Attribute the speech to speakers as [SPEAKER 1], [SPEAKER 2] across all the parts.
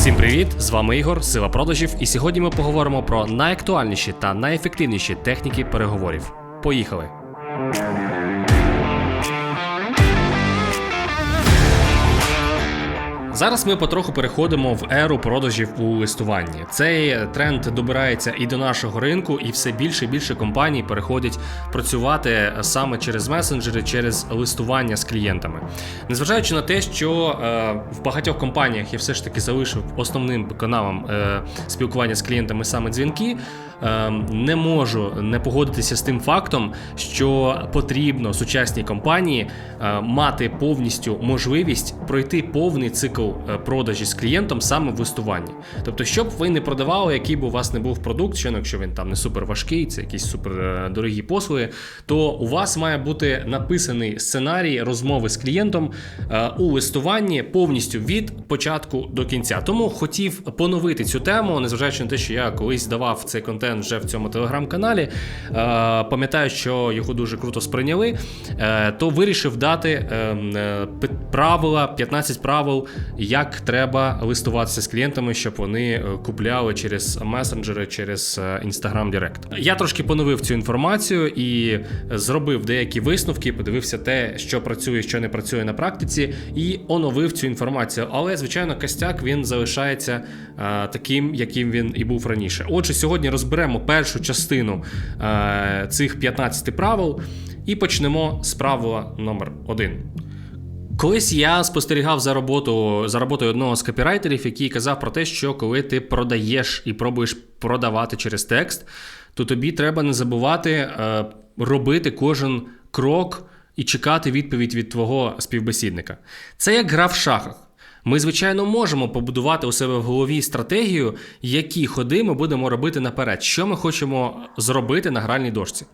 [SPEAKER 1] Всім привіт! З вами Ігор, Сила продажів, і сьогодні ми поговоримо про найактуальніші та найефективніші техніки переговорів. Поїхали! Зараз ми потроху переходимо в еру продажів у листуванні. Цей тренд добирається і до нашого ринку, і все більше і більше компаній переходять працювати саме через месенджери, через листування з клієнтами. Незважаючи на те, що е, в багатьох компаніях я все ж таки залишив основним каналом е, спілкування з клієнтами саме дзвінки. е, Не можу не погодитися з тим фактом, що потрібно сучасній компанії мати повністю можливість пройти повний цикл е, продажі з клієнтом саме в листуванні. Тобто, щоб ви не продавали, який би у вас не був продукт, що ну, якщо він там не супер важкий, це якісь супер е, дорогі послуги, то у вас має бути написаний сценарій розмови з клієнтом е, у листуванні повністю від початку до кінця. Тому хотів поновити цю тему, незважаючи на те, що я колись давав цей контент вже в цьому телеграм-каналі. Пам'ятаю, що його дуже круто сприйняли, то вирішив дати е, е, пи- правила, 15 правил, як треба листуватися з клієнтами, щоб вони е, купляли через месенджери, через е, Instagram Direct. Я трошки поновив цю інформацію і зробив деякі висновки, подивився те, що працює, що не працює на практиці, і оновив цю інформацію. Але, звичайно, костяк він залишається е, таким, яким він і був раніше. Отже, сьогодні розберемо першу частину цих 15 правил і почнемо з правила номер 1. Колись я спостерігав за роботу за роботою одного з копірайтерів, який казав про те, що коли ти продаєш і пробуєш продавати через текст, то тобі треба не забувати е, робити кожен крок і чекати відповідь від твого співбесідника. Це як гра в шахах. Ми, звичайно, можемо побудувати у себе в голові стратегію, які ходи ми будемо робити наперед, що ми хочемо зробити на гральній дошці.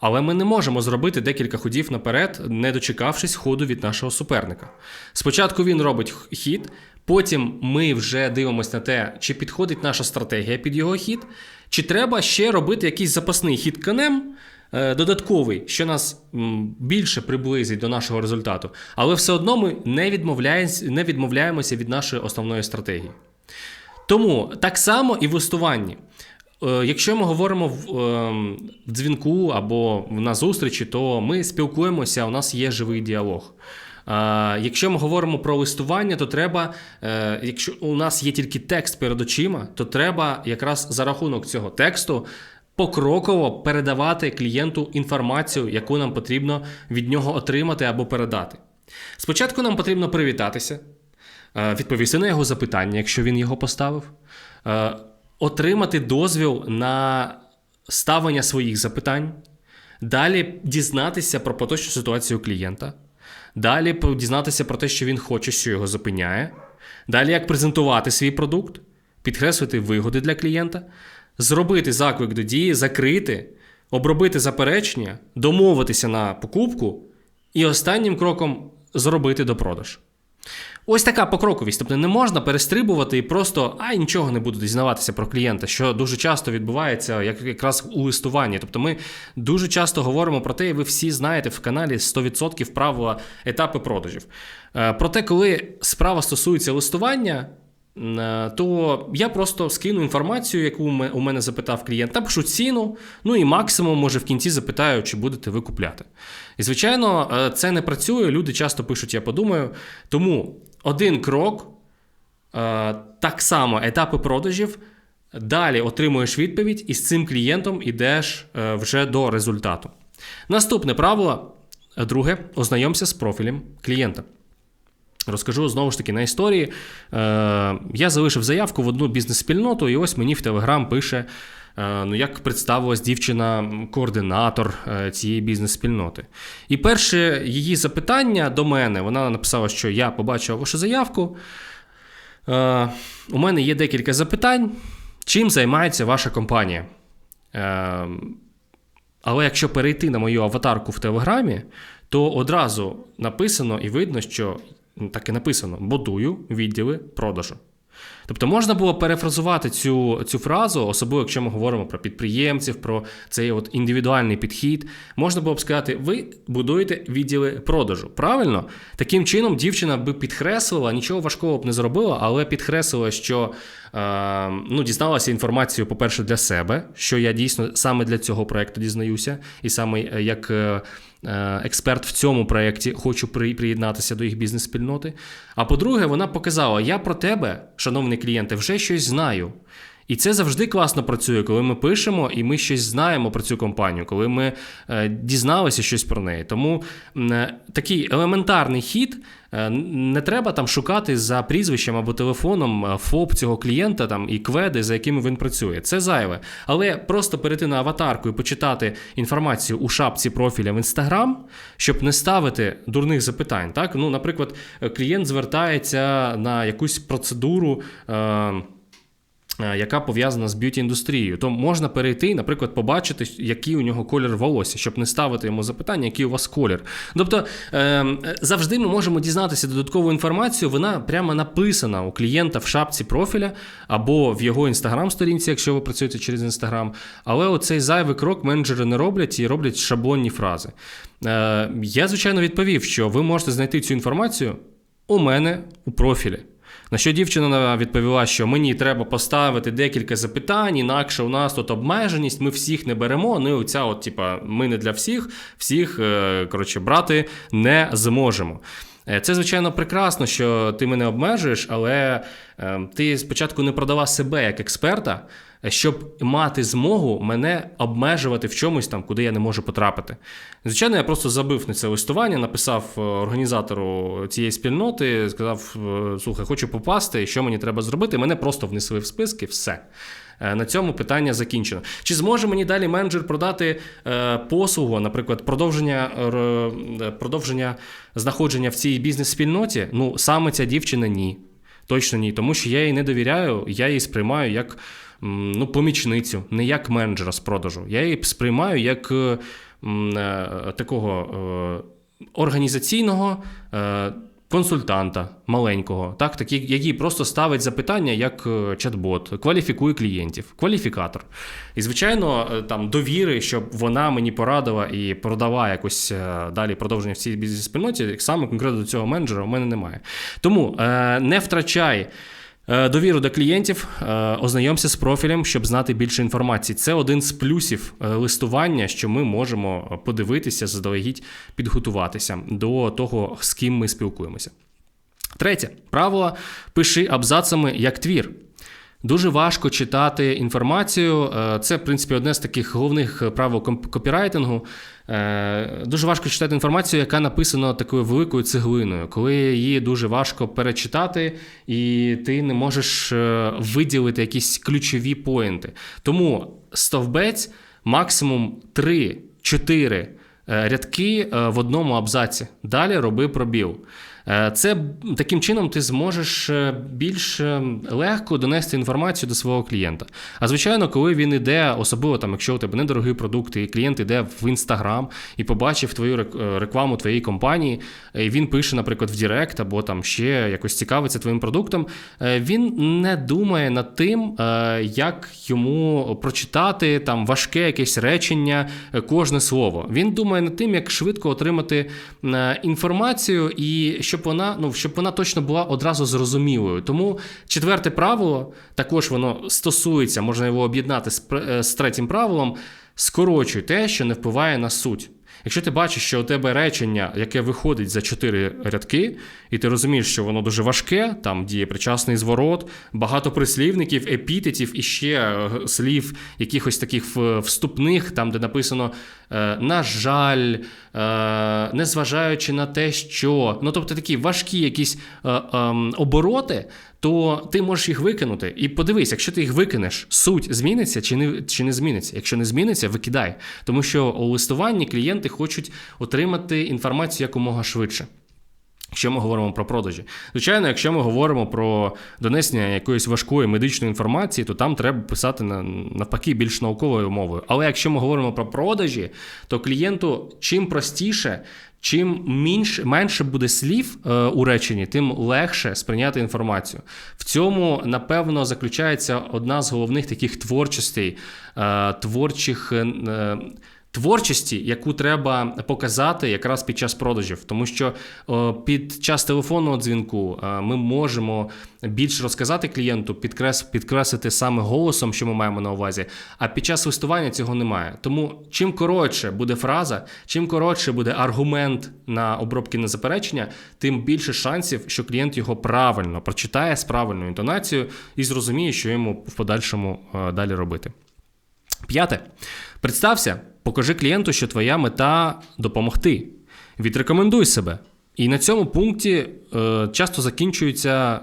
[SPEAKER 1] Але ми не можемо зробити декілька ходів наперед, не дочекавшись ходу від нашого суперника. Спочатку він робить хід, потім ми вже дивимося на те, чи підходить наша стратегія під його хід, чи треба ще робити якийсь запасний хід конем, додатковий, що нас більше приблизить до нашого результату, але все одно ми не, відмовляємось- не відмовляємося від нашої основної стратегії. Тому так само і в листуванні. Е, Якщо ми говоримо в, ем, в дзвінку або на зустрічі, то ми спілкуємося, у нас є живий діалог. Якщо ми говоримо про листування, то треба, е, якщо у нас є тільки текст перед очима, то треба якраз за рахунок цього тексту покроково передавати клієнту інформацію, яку нам потрібно від нього отримати або передати. Спочатку нам потрібно привітатися, е, відповісти на його запитання, якщо він його поставив, е, отримати дозвіл на ставлення своїх запитань, далі дізнатися про поточну ситуацію клієнта, далі дізнатися про те, що він хоче, що його зупиняє, далі як презентувати свій продукт, підкреслити вигоди для клієнта, зробити заклик до дії, закрити, обробити заперечення, домовитися на покупку і останнім кроком зробити допродаж. Ось така покроковість. Тобто не можна перестрибувати і просто а нічого не буду дізнаватися про клієнта, що дуже часто відбувається як якраз у листуванні. Тобто ми дуже часто говоримо про те, і ви всі знаєте в каналі 100% правила етапи продажів. Е, Проте, коли справа стосується листування. Е, То я просто скину інформацію, яку у мене запитав клієнт, напишу ціну, ну і максимум, може, в кінці запитаю, чи будете ви купляти. І звичайно, е, це не працює. Люди часто пишуть, я подумаю. Тому один крок, е, так само етапи продажів. Далі отримуєш відповідь, і з цим клієнтом йдеш вже до результату. Наступне правило, друге, ознайомся з профілем клієнта. Розкажу знову ж таки на історії. Е, я залишив заявку в одну бізнес-спільноту, і ось мені в Телеграм пише, е, ну, як представилась дівчина-координатор е, цієї бізнес-спільноти. І перше її запитання до мене, вона написала, що я побачила вашу заявку. Е, у мене є декілька запитань. Чим займається ваша компанія? Е, але якщо перейти на мою аватарку в Телеграмі, то одразу написано і видно, що так і написано: будую відділи продажу. Тобто можна було перефразувати цю, цю фразу, особливо якщо ми говоримо про підприємців, про цей от індивідуальний підхід. Можна було б сказати, ви будуєте відділи продажу. Правильно? Таким чином, дівчина би підкреслила, нічого важкого б не зробила, але підкреслила, що е, ну, дізналася інформацію, по-перше, для себе, що я дійсно саме для цього проекту дізнаюся, і саме е, як. Е, експерт в цьому проєкті, хочу приєднатися до їх бізнес-спільноти. А по-друге, вона показала: я про тебе, шановний клієнти, вже щось знаю. І це завжди класно працює, коли ми пишемо і ми щось знаємо про цю компанію, коли ми е, дізналися щось про неї. Тому е, такий елементарний хід е, не треба там шукати за прізвищем або телефоном ФОП цього клієнта там і кведи, за якими він працює. Це зайве. Але просто перейти на аватарку і почитати інформацію у шапці профіля в Інстаграм, щоб не ставити дурних запитань. Так? Ну, Наприклад, клієнт звертається на якусь процедуру. Е, яка пов'язана з б'юті індустрією, то можна перейти, наприклад, побачити, який у нього колір волосся, щоб не ставити йому запитання, який у вас колір. Тобто ем, завжди ми можемо дізнатися додаткову інформацію. Вона прямо написана у клієнта в шапці профіля або в його інстаграм-сторінці, якщо ви працюєте через інстаграм. Але оцей зайвий крок менеджери не роблять і роблять шаблонні фрази. Е, я, звичайно, відповів, що ви можете знайти цю інформацію у мене у профілі. На що дівчина відповіла, що мені треба поставити декілька запитань, інакше у нас тут обмеженість, ми всіх не беремо. Ну і оця, от, типа, ми не для всіх, всіх е, коротше, брати не зможемо. Е, це, звичайно, прекрасно, що ти мене обмежуєш, але е, ти спочатку не продавав себе як експерта, щоб мати змогу мене обмежувати в чомусь там, куди я не можу потрапити. Звичайно, я просто забив на це листування, написав е, організатору цієї спільноти, сказав: слухай, хочу попасти, що мені треба зробити. Мене просто внесли в списки, все. На цьому питання закінчено. Чи зможе мені далі менеджер продати е, послугу, наприклад, продовження е, продовження знаходження в цій бізнес-спільноті? Ну, саме ця дівчина ні. Точно ні. Тому що я їй не довіряю, я її сприймаю як ну, помічницю, не як менеджера з продажу. Я її сприймаю як е, такого організаційного консультанта маленького, так, такі, який просто ставить запитання як е, чат-бот, кваліфікує клієнтів, кваліфікатор. І, звичайно, е, там довіри, щоб вона мені порадила і продала якось е, далі продовження в цій бізнес-спільноті, саме конкретно до цього менеджера у мене немає. Тому не втрачай. Е, довіру до клієнтів, е, ознайомся з профілем, щоб знати більше інформації. Це один з плюсів е, листування, що ми можемо подивитися, заздалегідь підготуватися до того, з ким ми спілкуємося. Третє правило: пиши абзацами як твір. Дуже важко читати інформацію. Це, в принципі, одне з таких головних правил копірайтингу. Е, дуже важко читати інформацію, яка написана такою великою цеглиною, коли її дуже важко перечитати, і ти не можеш е, виділити якісь ключові поінти. Тому стовбець максимум 3-4 е, рядки в одному абзаці. Далі роби пробіл. Е, це таким чином ти зможеш е, більш е, легко донести інформацію до свого клієнта. А звичайно, коли він іде, особливо там, якщо у тебе недорогий продукт, і клієнт іде в інстаграм і побачив твою рекламу твоєї компанії, і він пише, наприклад, в Директ або там ще якось цікавиться твоїм продуктом, він не думає над тим, як йому прочитати там важке якесь речення, кожне слово. Він думає над тим, як швидко отримати інформацію і щоб вона ну, щоб вона точно була одразу зрозумілою. Тому четверте правило також воно стосується, можна його об'єднати з, е, з третім правилом: скорочуй те, що не впливає на суть. Якщо ти бачиш, що у тебе речення, яке виходить за чотири рядки, і ти розумієш, що воно дуже важке, там діє причасний зворот, багато прислівників, епітетів і ще е, слів, якихось таких вступних, там, де написано е, на жаль, е, незважаючи на те, що. Ну, тобто такі важкі якісь ем, обороти, то ти можеш їх викинути. І подивись, якщо ти їх викинеш, суть зміниться чи не чи не зміниться. Якщо не зміниться, викидай. Тому що у листуванні клієнти хочуть отримати інформацію якомога швидше. Якщо ми говоримо про продажі, звичайно, якщо ми говоримо про донесення якоїсь важкої медичної інформації, то там треба писати на навпаки більш науковою мовою. Але якщо ми говоримо про продажі, то клієнту чим простіше, чим менше, менше буде слів е, у реченні, тим легше сприйняти інформацію. В цьому напевно заключається одна з головних таких творчостей, е, творчих. Е, творчості, яку треба показати якраз під час продажів, тому що о, під час телефонного дзвінку о, ми можемо більше розказати клієнту, підкрес, підкреслити саме голосом, що ми маємо на увазі. А під час листування цього немає. Тому чим коротше буде фраза, чим коротше буде аргумент на обробки на заперечення, тим більше шансів, що клієнт його правильно прочитає з правильною інтонацією і зрозуміє, що йому в подальшому о, далі робити. П'яте. Представся, покажи клієнту, що твоя мета допомогти. Відрекомендуй себе. І на цьому пункті е, часто закінчується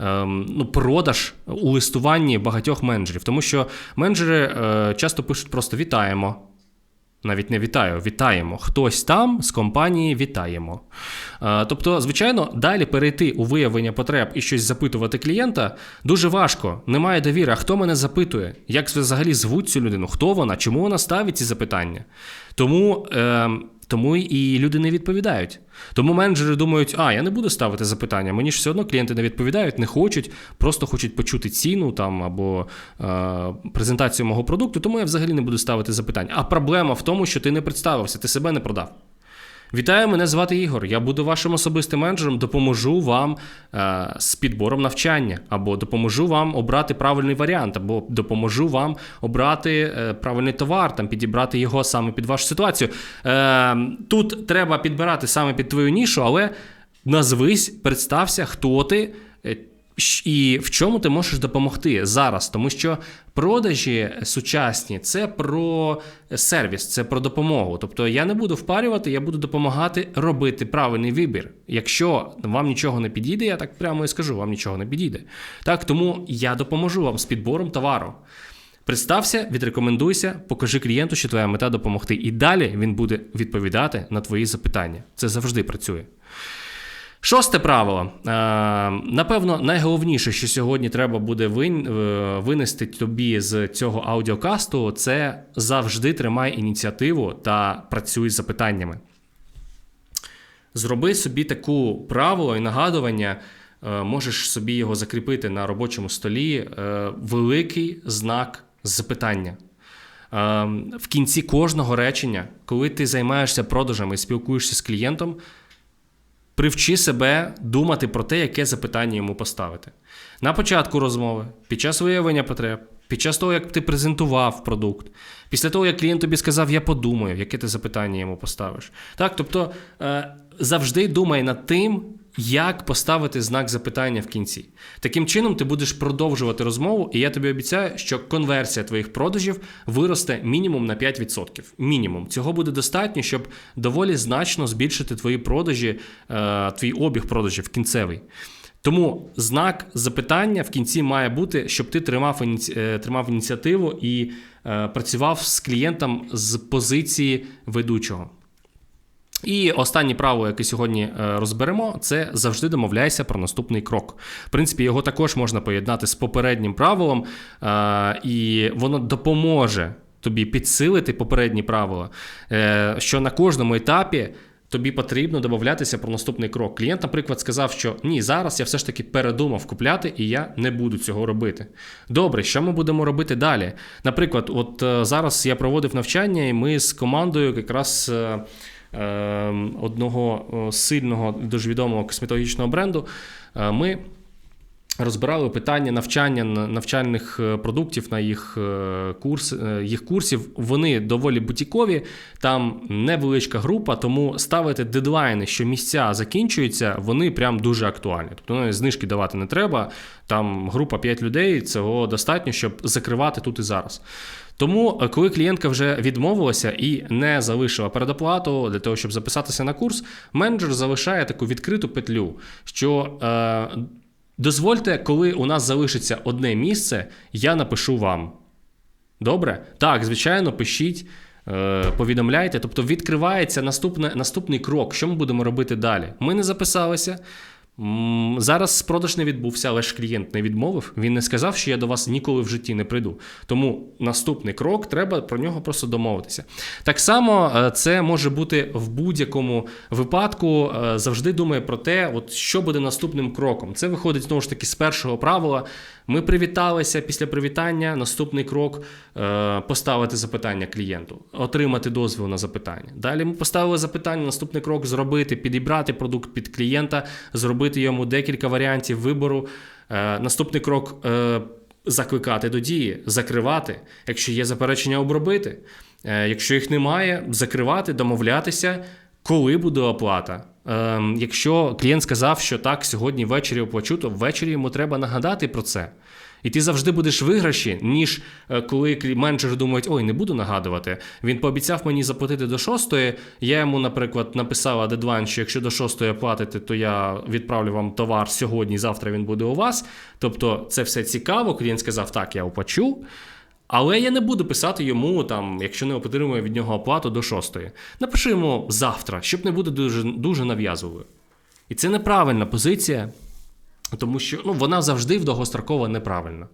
[SPEAKER 1] е, ну, продаж у листуванні багатьох менеджерів, тому що менеджери е, часто пишуть просто вітаємо. Навіть не вітаю, вітаємо. Хтось там з компанії вітаємо. Тобто, звичайно, далі перейти у виявлення потреб і щось запитувати клієнта дуже важко. Немає довіри. А хто мене запитує? Як взагалі звуть цю людину? Хто вона? Чому вона ставить ці запитання? Тому. Е, тому і люди не відповідають. Тому менеджери думають, а я не буду ставити запитання. Мені ж все одно клієнти не відповідають, не хочуть, просто хочуть почути ціну там або е, презентацію мого продукту, тому я взагалі не буду ставити запитання. А проблема в тому, що ти не представився, ти себе не продав. Вітаю, мене звати Ігор. Я буду вашим особистим менеджером, допоможу вам е, з підбором навчання, або допоможу вам обрати правильний варіант, або допоможу вам обрати е, правильний товар, там підібрати його саме під вашу ситуацію. Е, Тут треба підбирати саме під твою нішу, але назвись, представся, хто ти. І в чому ти можеш допомогти зараз? Тому що продажі сучасні це про сервіс, це про допомогу. Тобто я не буду впарювати, я буду допомагати робити правильний вибір. Якщо вам нічого не підійде, я так прямо і скажу, вам нічого не підійде. Так, тому я допоможу вам з підбором товару. Представся, відрекомендуйся, покажи клієнту, що твоя мета допомогти. І далі він буде відповідати на твої запитання. Це завжди працює. Шосте правило. Е, напевно, найголовніше, що сьогодні треба буде е, винести тобі з цього аудіокасту, це завжди тримай ініціативу та працюй з запитаннями. Зроби собі таку правило і нагадування, е, можеш собі його закріпити на робочому столі. Великий знак запитання. В кінці кожного речення, коли ти займаєшся продажами і спілкуєшся з клієнтом, Привчи себе думати про те, яке запитання йому поставити. На початку розмови, під час виявлення потреб, під час того, як ти презентував продукт, після того, як клієнт тобі сказав, я подумаю, яке ти запитання йому поставиш. Так, Тобто е, завжди думай над тим, як поставити знак запитання в кінці. Таким чином, ти будеш продовжувати розмову, і я тобі обіцяю, що конверсія твоїх продажів виросте мінімум на 5%. Мінімум. Цього буде достатньо, щоб доволі значно збільшити твої продажі, е, твій обіг продажів кінцевий. Тому знак запитання в кінці має бути, щоб ти тримав. Е, тримав ініціативу і е, працював з клієнтом з позиції ведучого. І останнє право, яке сьогодні е, розберемо, це завжди домовляйся про наступний крок. В принципі, його також можна поєднати з попереднім правилом, е, і воно допоможе тобі підсилити попередні правила, е, що на кожному етапі. Тобі потрібно домовлятися про наступний крок. Клієнт, наприклад, сказав, що ні, зараз я все ж таки передумав купляти, і я не буду цього робити. Добре, що ми будемо робити далі? Наприклад, от зараз я проводив навчання, і ми з командою якраз одного сильного, дуже відомого косметологічного бренду, е, ми розбирали питання навчання навчальних е, продуктів на їх е, курс, їх курсів. Вони доволі бутікові, там невеличка група, тому ставити дедлайни, що місця закінчуються, вони прям дуже актуальні. Тобто ну, знижки давати не треба. Там група 5 людей, цього достатньо, щоб закривати тут і зараз. Тому, е, коли клієнтка вже відмовилася і не залишила передоплату для того, щоб записатися на курс, менеджер залишає таку відкриту петлю, що е, дозвольте, коли у нас залишиться одне місце, я напишу вам. Добре? Так, звичайно, пишіть. е, повідомляйте. Тобто відкривається наступне, наступний крок. Що ми будемо робити далі? Ми не записалися. Зараз продаж не відбувся, але ж клієнт не відмовив. Він не сказав, що я до вас ніколи в житті не прийду. Тому наступний крок треба про нього просто домовитися. Так само е, це може бути в будь-якому випадку. е, Завжди думає про те, от що буде наступним кроком. Це виходить знову ж таки з першого правила. Ми привіталися після привітання. Наступний крок е, поставити запитання клієнту, отримати дозвіл на запитання. Далі ми поставили запитання. Наступний крок зробити, підібрати продукт під клієнта, зробити йому декілька варіантів вибору. Е, наступний крок. Е, Закликати до дії, закривати, якщо є заперечення, обробити. Якщо їх немає, закривати, домовлятися, коли буде оплата. Ем, якщо клієнт сказав, що так, сьогодні ввечері оплачу, то ввечері йому треба нагадати про це. І ти завжди будеш виграші, ніж е, коли менеджери думають, ой, не буду нагадувати. Він пообіцяв мені заплатити до шостої. Я йому, наприклад, написала дедлайн, що якщо до шостої платите, то я відправлю вам товар сьогодні, завтра він буде у вас. Тобто це все цікаво. Клієнт сказав, так, я оплачу. Але я не буду писати йому, там, якщо не отримує від нього оплату до шостої. Напишу йому завтра, щоб не бути дуже, дуже нав'язливою. І це неправильна позиція, тому що ну, вона завжди в довгостроково неправильна.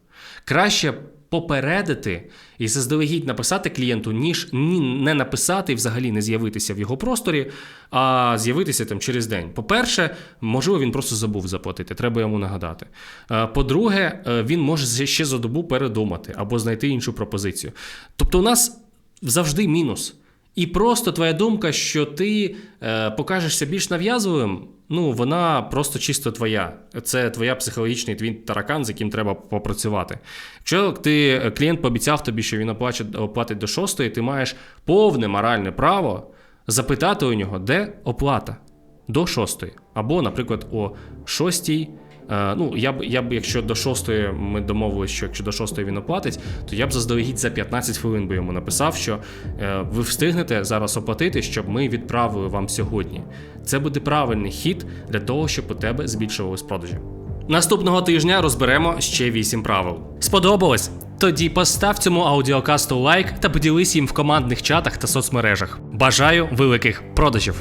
[SPEAKER 1] Краще попередити і заздалегідь написати клієнту, ніж ні, не написати і взагалі не з'явитися в його просторі, а з'явитися там через день. По-перше, можливо, він просто забув заплатити, треба йому нагадати. Е, По-друге, е, він може ще за добу передумати або знайти іншу пропозицію. Тобто, у нас завжди мінус. І просто твоя думка, що ти е, покажешся більш нав'язливим, ну вона просто чисто твоя. Це твоя психологічний твій таракан, з яким треба попрацювати. Якщо ти е, клієнт пообіцяв тобі, що він оплачить, оплатить до шостої, ти маєш повне моральне право запитати у нього, де оплата до шостої. Або, наприклад, о шостій. Е, Ну, я б, я б, якщо до шостої ми домовилися, що якщо до шостої він оплатить, то я б заздалегідь за 15 хвилин би йому написав, що е, ви встигнете зараз оплатити, щоб ми відправили вам сьогодні. Це буде правильний хід для того, щоб у тебе збільшувались продажі. Наступного тижня розберемо ще 8 правил. Сподобалось? Тоді постав цьому аудіокасту лайк та поділись їм в командних чатах та соцмережах. Бажаю великих продажів!